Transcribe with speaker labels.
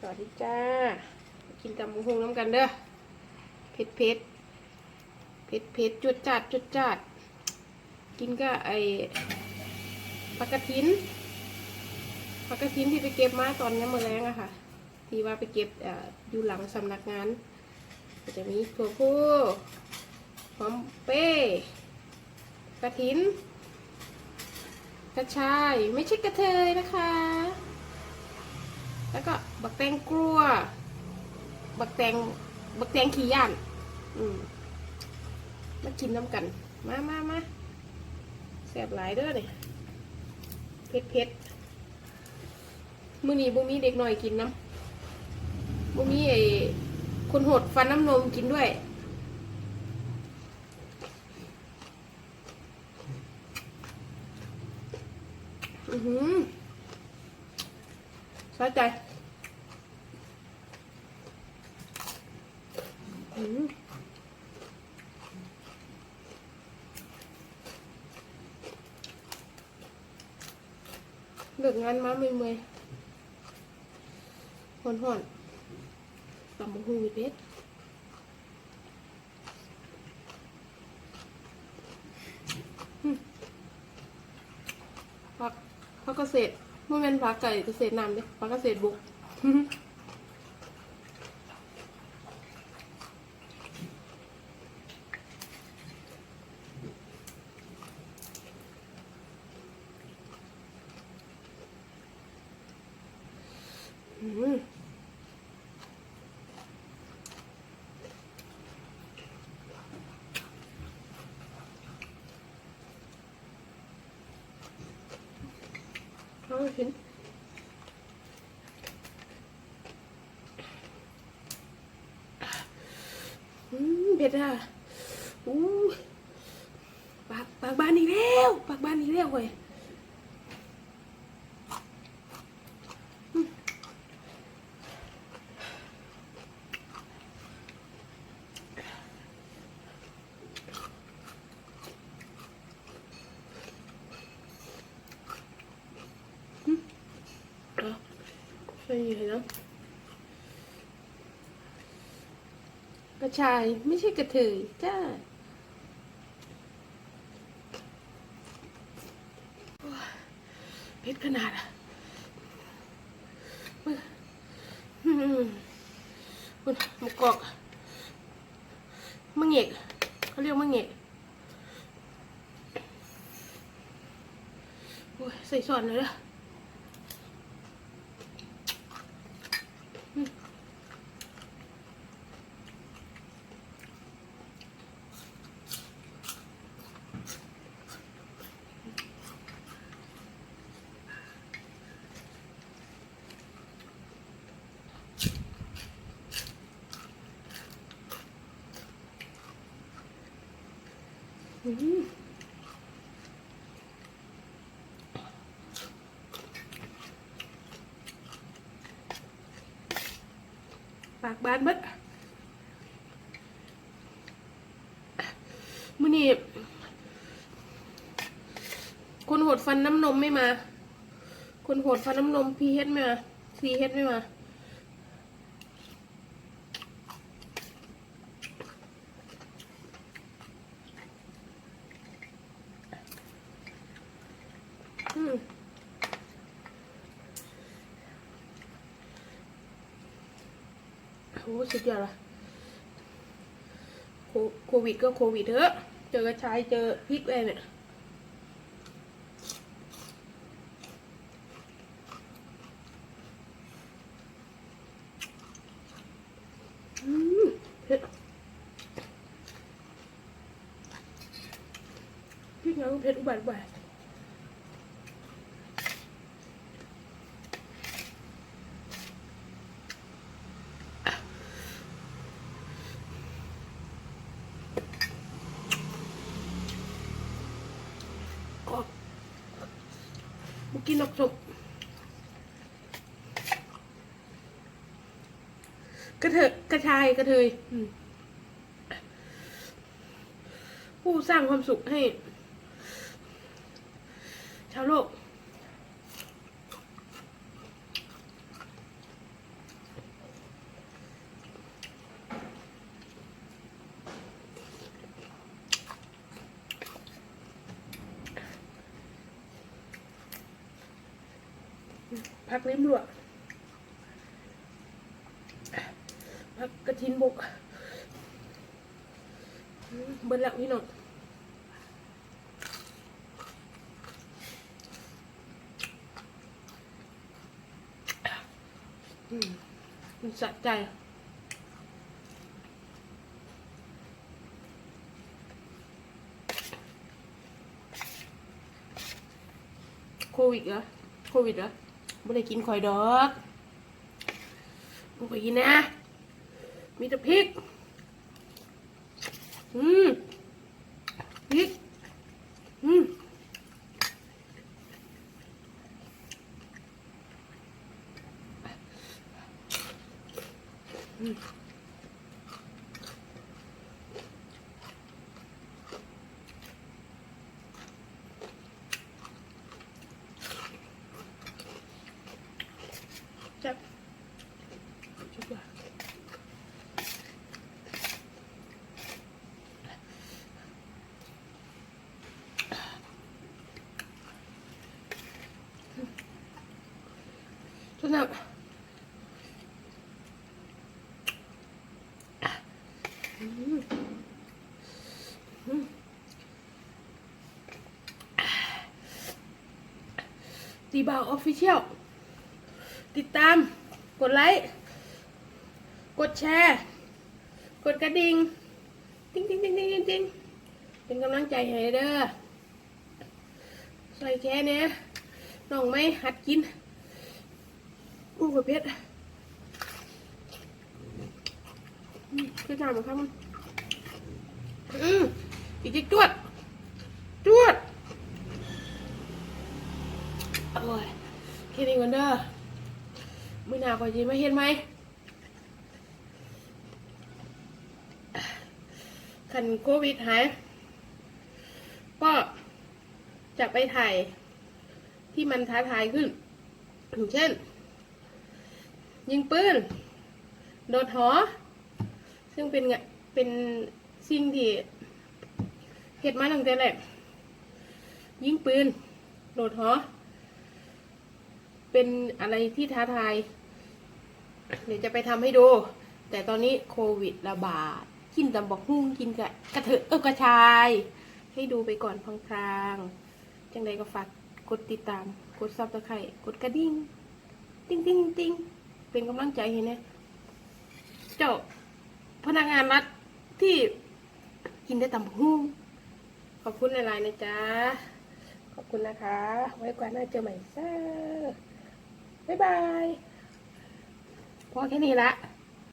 Speaker 1: สวัสดีจ้า กินตำบักหุงน้ำกันเด้อเผ็ดเผ็ดเผ็ดเผ็ดจุดจัดจุดจัด กินก็ไอปลากระถินปลากระถินที่ไปเก็บมาตอนนี้มือแรงอะค่ะ ที่ว่าไปเก็บออยู่หลังสำนักงานจะมีถั่วพูหอมเป้กระถิน กระชาย ไม่ใช่กระเทยนะคะ แล้วก็ บักแตงกลัว บักแตง บักแตงขี้ย่าน อืมมากินน้ำกัน มามามาแสบหลายเด้อเนี่ยเผ็ดเผ็ดมื้อนี้บุมีเด็กหน่อยกินน้ำบุมีไอ้คนหดฟันน้ำนมกินด้วย อือหือสะใจอืม เลิกงานมาเมื่อยๆห่อนๆตำบักหุ่งเพชรอืมผักผักเกษตรเมื่อเป็นผักไก่เกษตรนำเด้ผักเกษตรบุก อืม เอาเห็นอืมเผ็ดอะอู้ปากปากบานอีกแล้ว ปากบานอีกแล้วเว้ย ใช่เห็นนะกระชายไม่ใช่กระเทยจ้าเผ็ดขนาดอะมึงมคุณมะกอกมะเงกเขาเรียกมะเงกโอ้ยใส่ซอนเลยละอืม ปากบานเบิดมื่อนี้คนหดฟันน้ำนมไม่มา คนหดฟันน้ำนมพีเฮ็ดไม่มาซีเฮ็ดไม่มา โอ้สุดยอดละโคโควิดก็โควิดเถอะ เจอกระชายเจอพริกเลยเนี่ย อืมเผ็ดพริกยัง เผ็ดอุบาทอุบาทก็บุกินนกจบกระเทยกระชายกระเทยผู้สร้างความสุขให้ ชาวโลกพักลิ้มลวกพักกระทินบกเบิ้ลหล้วพี่น้อง มันสะใจโควิดเหรอโควิดเหรอไม่ได้กินข่อยดอกไม่ไปกินนะ มีแต่พริก อืมพริก อืม อืมจับจับว่าทุกท่านอืมอืม ตีบาวออฟฟิเชียลติดตาม กดไลค์ กดแชร์ กดกระดิ่ง ติ๊งติ๊งติ๊งติ๊งติ๊งติ๊งเป็นกำลังใจให้เด้อใส่แค่เนี้ยน้องไม่หัดกินอู้กระเพชรอืม คือทำมาครับมันอืมอีกจิกจวด จวด โอ้ยแค่นี้ก่อนเด้อมื่อหนาก่อนจะมาเห็นไหมคันโควิดหาย ก็จะไปถ่ายที่มันท้าทายขึ้นอย่างเช่น ยิงปืน โดดหอ ซึ่งเป็นงเป็นสิ่งที่เห็ดมาตั้งแต่แรกยิงปืนโดดหอ เป็นอะไรที่ท้าทาย เดี๋ยวจะไปทำให้ดู แต่ตอนนี้โควิดระบาด กินตำบอกหุ้งกินกะกระเถอะเออกระชาย ให้ดูไปก่อนพลางๆ จังใดก็ฝากกดติดตาม กดซับสไครกดกระดิ่ง ติ้งติ้งติ้งเป็นกำลังใจให้นะเจ้า พนักงานรัฐที่กินได้ตำหู้ขอบคุณหลายๆนะจ๊ะ ขอบคุณนะคะ ไว้กว่าหน้าเจอใหม่เซ้อบ๊ายบาย พอแค่นี้ละ